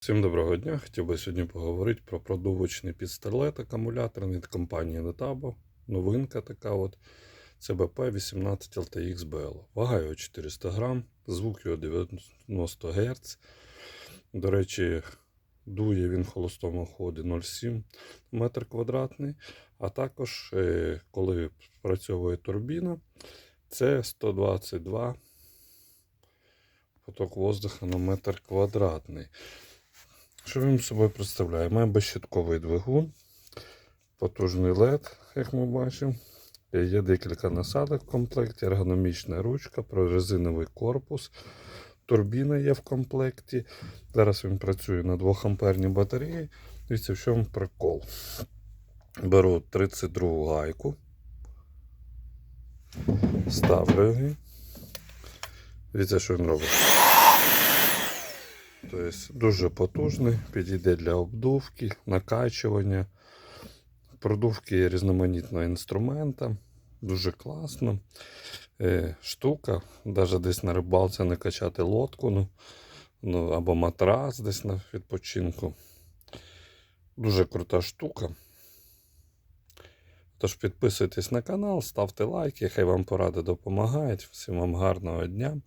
Всім доброго дня. Хотів би сьогодні поговорити про продувочний пістолет акумуляторний від компанії Netabo. Новинка така от. CBP 18 LTX BL. Вага його 400 грам, звук його 90 Гц. До речі, дує він в холостому ході 0,7 метр квадратний. А також, е, коли працьовує турбіна, це 122 поток воздуха на метр квадратний. Що він собою представляє? Має безщитковий двигун, потужний LED, як ми бачимо. Є декілька насадок в комплекті, ергономічна ручка, прорезиновий корпус, турбіна є в комплекті. Зараз він працює на 2 амперній батареї. Дивіться, в чому прикол. Беру 32 гайку, ставлю її. Дивіться, що він робить. Тобто дуже потужний, підійде для обдувки, накачування, продувки різноманітного інструмента. Дуже класно. Е, штука, навіть десь на рибалці не качати лодку, ну, ну, або матрас десь на відпочинку. Дуже крута штука. Тож підписуйтесь на канал, ставте лайки, хай вам поради допомагають. Всім вам гарного дня.